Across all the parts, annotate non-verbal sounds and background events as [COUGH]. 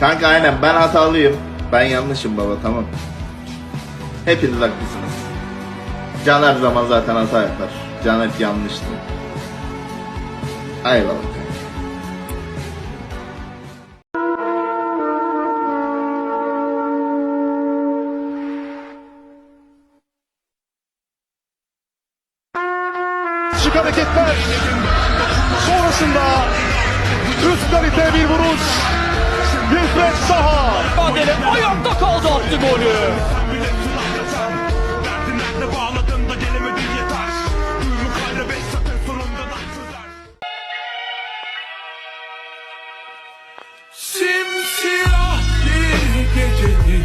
Kanka aynen ben hatalıyım. Ben yanlışım baba tamam. Hepiniz haklısınız. Can her zaman zaten hata yapar. Can hep yanlıştı. Eyvallah Saha. Adele ayakta kaldı attı golü. Simsiyah bir gecenin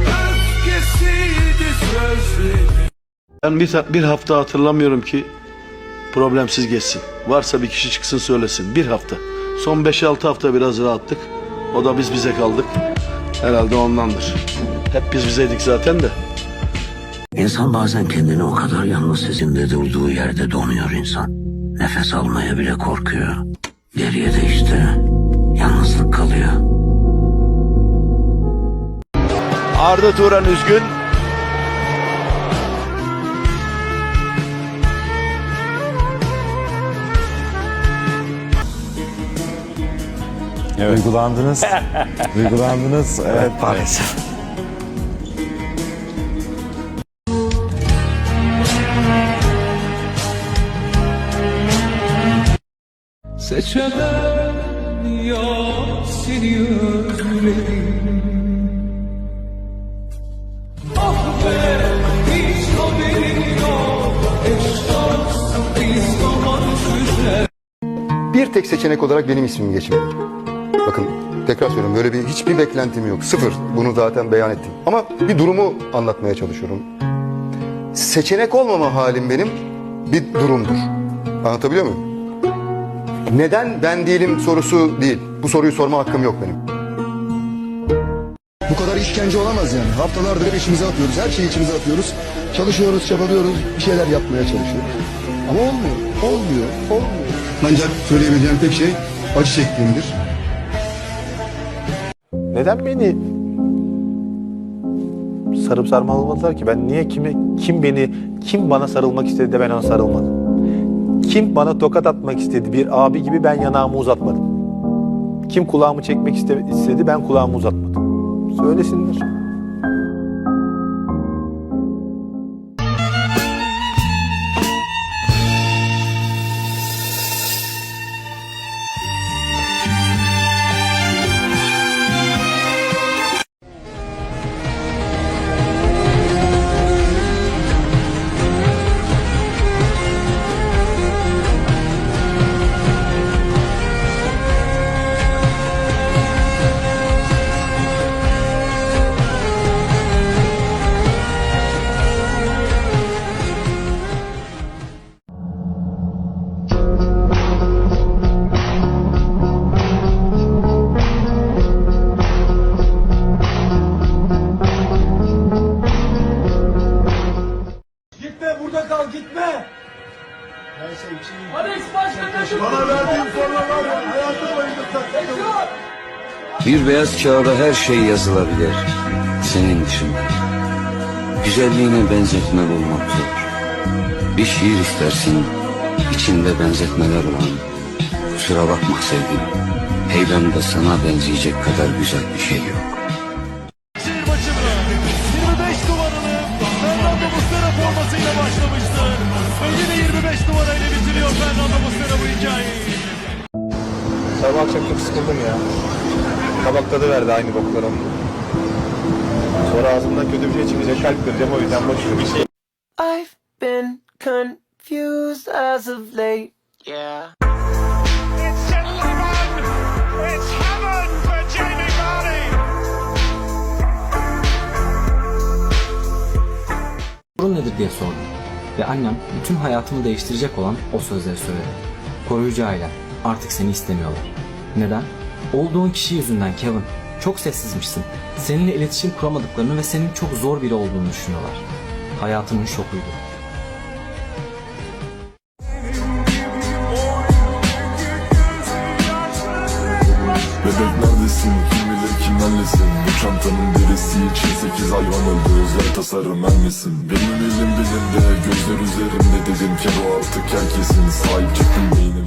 öfkesiydi sözleri Ben bir, bir hafta hatırlamıyorum ki problemsiz geçsin. Varsa bir kişi çıksın söylesin. Bir hafta. Son 5-6 hafta biraz rahattık. O da biz bize kaldık. Herhalde ondandır. Hep biz bizeydik zaten de. İnsan bazen kendini o kadar yalnız sesinde durduğu yerde donuyor insan. Nefes almaya bile korkuyor. Geriye de işte yalnızlık kalıyor. Arda Turan üzgün. Duygulandınız. Duygulandınız. [LAUGHS] Evet maalesef. Seçemem ya seni özledim Ah be hiç haberin yok bir zaman süzer Bir tek seçenek olarak benim ismim geçmeli. Bakın tekrar söylüyorum böyle bir hiçbir beklentim yok. Sıfır. Bunu zaten beyan ettim. Ama bir durumu anlatmaya çalışıyorum. Seçenek olmama halim benim bir durumdur. Anlatabiliyor muyum? Neden ben değilim sorusu değil. Bu soruyu sorma hakkım yok benim. Bu kadar işkence olamaz yani. Haftalardır hep içimize atıyoruz. Her şeyi içimize atıyoruz. Çalışıyoruz, çabalıyoruz. Bir şeyler yapmaya çalışıyoruz. Ama olmuyor. Olmuyor. Olmuyor. Ancak söyleyebileceğim tek şey acı çektiğimdir. Neden beni sarıp sarmalamadılar ki? Ben niye kimi kim beni kim bana sarılmak istedi de ben ona sarılmadım? Kim bana tokat atmak istedi bir abi gibi ben yanağımı uzatmadım. Kim kulağımı çekmek iste- istedi ben kulağımı uzatmadım. Söylesinler. Bir beyaz kağıda her şey yazılabilir. Senin dışında. Güzelliğine benzetme bulmak zor. Bir şiir istersin, içinde benzetmeler olan. Kusura bakma sevgilim. Heybemde sana benzeyecek kadar güzel bir şey yok. Maçını 25 numaranı Fernando Muslera formasıyla başlamıştı. Ve yine 25 numarayla bitiriyor Fernando Muslera bu hikayeyi. Sabah akşam çok sıkıldım ya. Kabak tadı verdi aynı boklarım. Sonra ağzımdan kötü bir şey çıkacak kalp kıracağım o yüzden boş ver. I've been confused as of late. Yeah. It's gentlemen, it's heaven for Jamie Vardy. Sorun nedir diye sordum. Ve annem bütün hayatımı değiştirecek olan o sözleri söyledi. Koruyucu ailem artık seni istemiyorlar. Neden? Olduğun kişi yüzünden Kevin. Çok sessizmişsin. Seninle iletişim kuramadıklarını ve senin çok zor biri olduğunu düşünüyorlar. Hayatımın şokuydu. Bebek neredesin kim bilir kim güvenlisin Bu çantanın derisi için sekiz hayvan öldü Özel tasarım en misin? Benim elim dilimde gözler üzerimde dedim ki bu artık herkesin Sahip çıktım beynime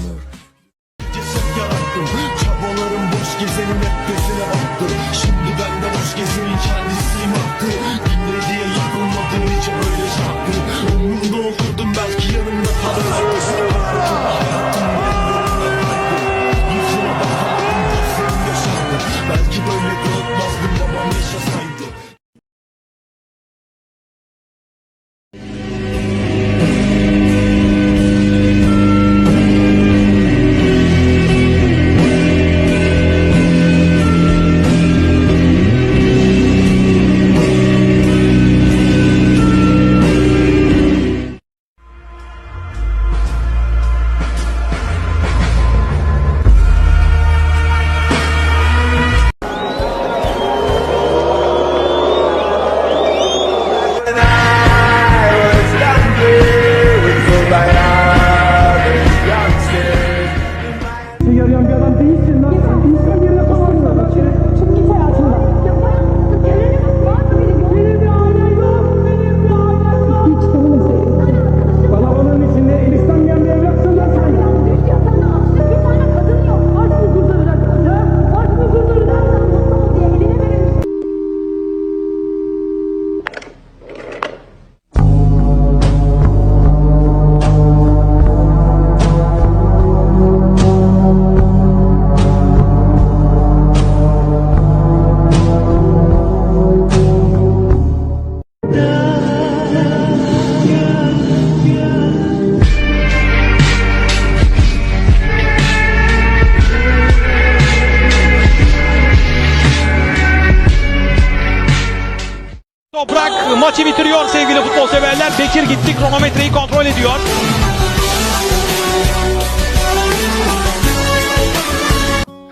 maçı bitiriyor sevgili futbol severler. Bekir gitti kronometreyi kontrol ediyor.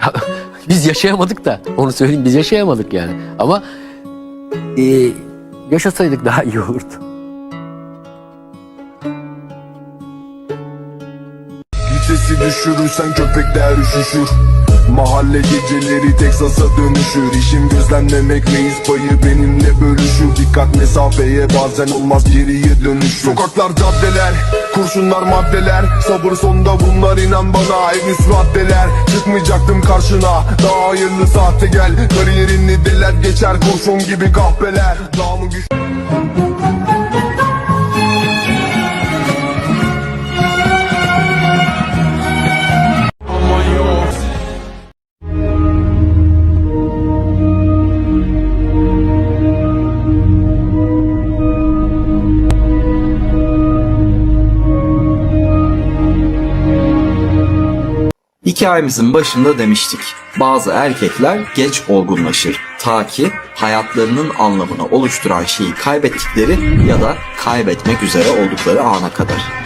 [LAUGHS] biz yaşayamadık da onu söyleyeyim biz yaşayamadık yani. Ama e, yaşasaydık daha iyi olurdu. Vitesi düşürürsen köpekler üşüşür Mahalle geceleri Teksas'a dönüşür. İşim gözlemlemek reis payı benimle bölüşür. Dikkat mesafeye bazen olmaz geriye dönüş Sokaklar caddeler kurşunlar maddeler. Sabır sonda bunlar inan bana. En üst raddeler Çıkmayacaktım karşına. Daha hayırlı sahte gel. Kariyerini deler geçer. Kurşun gibi kahpeler. Namı güç Hikayemizin başında demiştik. Bazı erkekler geç olgunlaşır. Ta ki hayatlarının anlamını oluşturan şeyi kaybettikleri ya da kaybetmek üzere oldukları ana kadar.